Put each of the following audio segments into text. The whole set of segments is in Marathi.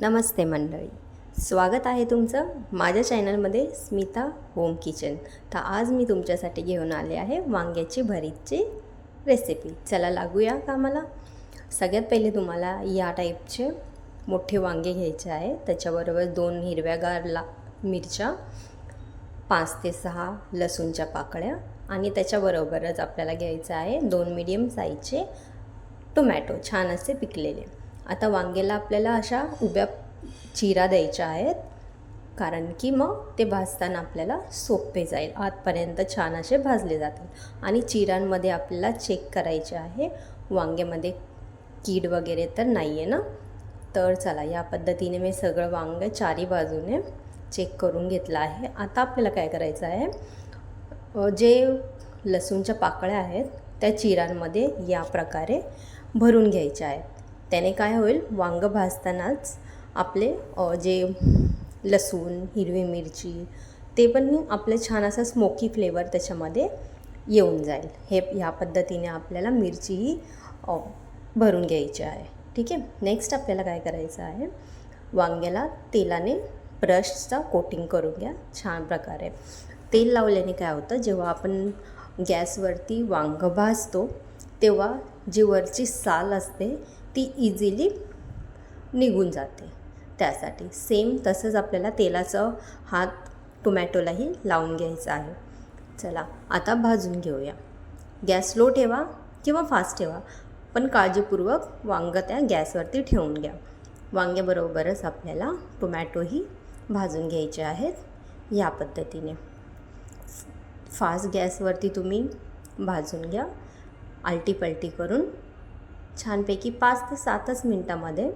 नमस्ते मंडळी. स्वागत आहे तुमचं माझ्या चॅनलमध्ये स्मिता होम किचन. तर आज मी तुमच्यासाठी घेऊन आले आहे वांग्याची भरीतची रेसिपी चला लागूया का मला सगळ्यात पहिले तुम्हाला या टाईपचे मोठे वांगे घ्यायचे आहे. त्याच्याबरोबर दोन हिरव्यागार ला मिरच्या पाच ते सहा लसूणच्या पाकळ्या आणि त्याच्याबरोबरच आपल्याला घ्यायचं आहे दोन मीडियम साईजचे टोमॅटो छान असे पिकलेले. आता वांग्याला आपल्याला अशा उभ्या चिरा द्यायच्या आहेत. कारण की मग ते भाजताना आपल्याला सोपे जाईल. आतपर्यंत छान असे भाजले जातील. आणि चिरांमध्ये आपल्याला चेक करायचे आहे. वांग्यामध्ये कीड वगैरे तर नाही आहे ना? तर चला या पद्धतीने मी सगळं वांग चारी बाजूने चेक करून घेतलं आहे. आता आपल्याला काय करायचं आहे? जे लसूणच्या पाकळ्या आहेत त्या चिरांमध्ये या प्रकारे भरून घ्यायच्या आहेत. त्याने काय होईल? वांगं भाजतानाच आपले जे लसूण हिरवी मिरची ते पण आपलं छान असा स्मोकी फ्लेवर त्याच्यामध्ये येऊन जाईल. हे ह्या पद्धतीने आपल्याला मिरचीही भरून घ्यायची आहे. ठीक आहे? नेक्स्ट आपल्याला काय करायचं आहे? वांग्याला तेलाने ब्रशचा कोटिंग करून घ्या. छान प्रकारे. तेल लावल्याने काय होतं? जेव्हा आपण गॅसवरती वांग भाजतो तेव्हा जी वरची साल असते ती इझिली निघून जाते. त्यासाठी सेम तसंच आपल्याला तेलाचं हात टोमॅटोलाही लावून घ्यायचं आहे. चला आता भाजून घेऊया. गॅस स्लो ठेवा किंवा फास्ट ठेवा पण काळजीपूर्वक वांग त्या गॅसवरती ठेवून घ्या. वांग्याबरोबरच आपल्याला टोमॅटोही भाजून घ्यायचे आहेत या पद्धतीने. फास्ट गॅसवरती तुम्ही भाजून घ्या. आलटी पलटी करून छानपैकी पाच ते सातच मिनटामध्ये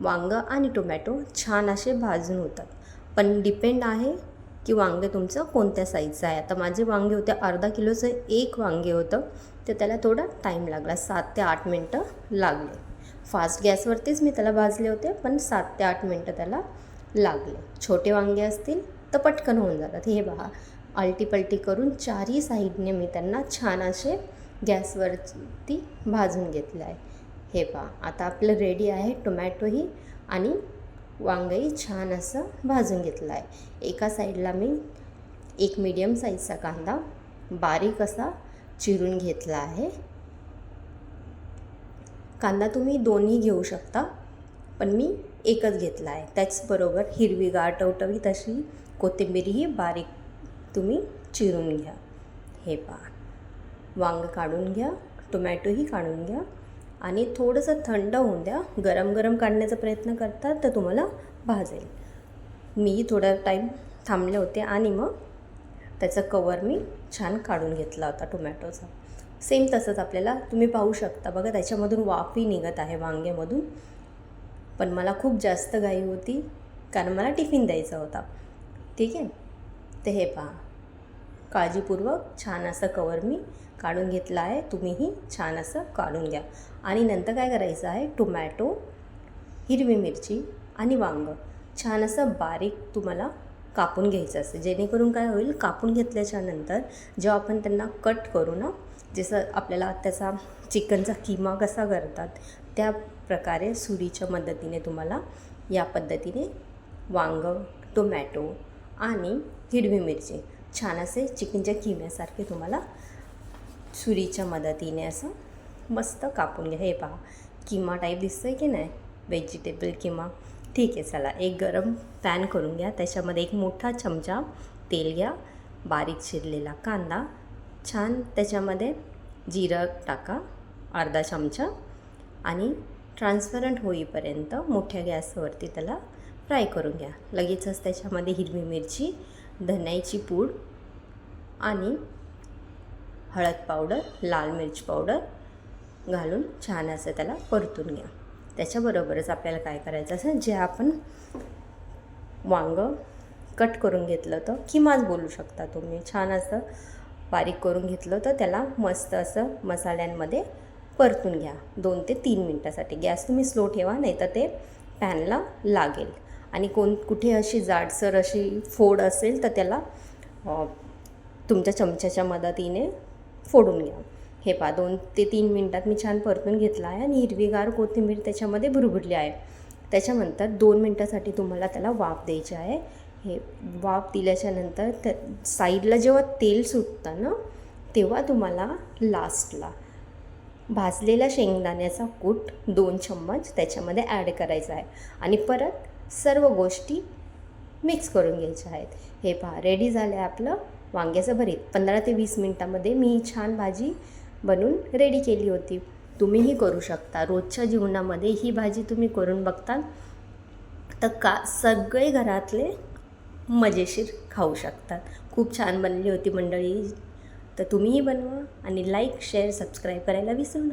वांगं आणि टोमॅटो छान असे भाजून होतात. पण डिपेंड आहे की वांगे तुमचं कोणत्या साईजचं आहे. आता माझे वांगे होते अर्धा किलोचं एक वांगे होतं. तर त्याला थोडा टाईम लागला सात ते आठ मिनटं लागले. फास्ट गॅसवरतीच मी त्याला भाजले होते पण सात ते आठ मिनटं त्याला लागले. छोटे वांगे असतील तर पटकन होऊन जातात. हे पहा अल्टीपल्टी करून चारही साईडने मी त्यांना छान असे गॅसवरती भाजून घेतलं आहे. हे पहा आता आपलं रेडी आहे टोमॅटोही आणि वांगही छान असं भाजून घेतलं आहे. एका साईडला मी एक मीडियम साईजचा कांदा बारीक असा चिरून घेतला आहे. कांदा तुम्ही दोन्ही घेऊ शकता पण मी एकच घेतला आहे. त्याचबरोबर हिरवीगार टवटवी तशी कोथिंबीरही बारीक तुम्ही चिरून घ्या. हे पहा वांग काढून घ्या टोमॅटोही काढून घ्या. आणि थोडंसं थंड होऊन द्या. गरम गरम काढण्याचा प्रयत्न करतात तर तुम्हाला भाजेल. मी थोडा टाईम थांबले होते आणि मग त्याचं कवर मी छान काढून घेतला होता टोमॅटोचा. सेम तसंच आपल्याला तुम्ही पाहू शकता. बघा त्याच्यामधून वाफही निघत आहे वांग्यामधून. पण मला खूप जास्त घाई होती कारण मला टिफिन द्यायचा होता. ठीक आहे? तर हे पहा. काळजीपूर्वक छान असं कवर मी काढून घेतला आहे. तुम्हीही छान असं काढून घ्या. आणि नंतर काय करायचं आहे? टोमॅटो हिरवी मिरची आणि वांग छान असं बारीक तुम्हाला कापून घ्यायचं असतं. जेणेकरून काय होईल? कापून घेतल्याच्या नंतर जेव्हा आपण त्यांना कट करू ना जसं आपल्याला त्याचा चिकनचा किमा कसा करतात त्या प्रकारे सुरीच्या मदतीने तुम्हाला या पद्धतीने वांग टोमॅटो आणि हिरवी मिरची छान असे चिकनच्या किम्यासारखे तुम्हाला सुरीच्या मदतीने असं मस्त कापून घ्या. हे पहा किमा टाईप दिसतं आहे की नाही? व्हेजिटेबल किमा. ठीक आहे चला एक गरम पॅन करून घ्या. त्याच्यामध्ये एक मोठा चमचा तेल घ्या. बारीक चिरलेला कांदा. छान त्याच्यामध्ये जिरं टाका अर्धा चमचा. आणि ट्रान्सपरंट होईपर्यंत मोठ्या गॅसवरती त्याला फ्राय करून घ्या. लगेचच त्याच्यामध्ये हिरवी मिरची धन्याची पूड आणि हळद पावडर लाल मिरच पावडर घालून छान असं त्याला परतून घ्या. त्याच्याबरोबरच आपल्याला काय करायचं असं जे आपण वांग कट करून घेतलं होतं किमाच बोलू शकता तुम्ही. छान असं बारीक करून घेतलं होतं त्याला मस्त असं मसाल्यांमध्ये परतून घ्या. दोन ते तीन मिनटासाठी. गॅस तुम्ही स्लो ठेवा नाही तर ते पॅनला लागेल. आणि कोण कुठे अशी जाडसर अशी फोड असेल तर त्याला तुमच्या चमच्याच्या मदतीने फोडून घ्या. हे पहा दोन ते तीन मिनटात मी छान परतून घेतला आहे आणि हिरवीगार कोथिंबीर त्याच्यामध्ये भुरभुरली आहे. त्याच्यानंतर दोन मिनटासाठी तुम्हाला त्याला वाफ द्यायची आहे. हे वाफ दिल्याच्यानंतर त्या साईडला जेव्हा तेल सुटतं ना तेव्हा तुम्हाला लास्टला भाजलेल्या शेंगदाण्याचा कूट दोन चम्मच त्याच्यामध्ये ॲड करायचा आहे. आणि परत सर्व गोष्टी मिक्स करून घ्यायच्या आहेत. हे पहा रेडी झालं आहे आपलं वांग्याचं भरीत. पंधरा ते वीस मिनटामध्ये मी ही छान भाजी बनवून रेडी केली होती. तुम्हीही करू शकता. रोजच्या जीवनामध्ये ही भाजी तुम्ही करून बघता तर का सगळे घरातले मजेशीर खाऊ शकतात. खूप छान बनली होती मंडळी. तर तुम्हीही बनवा आणि लाईक शेअर सबस्क्राईब करायला विसरू नका.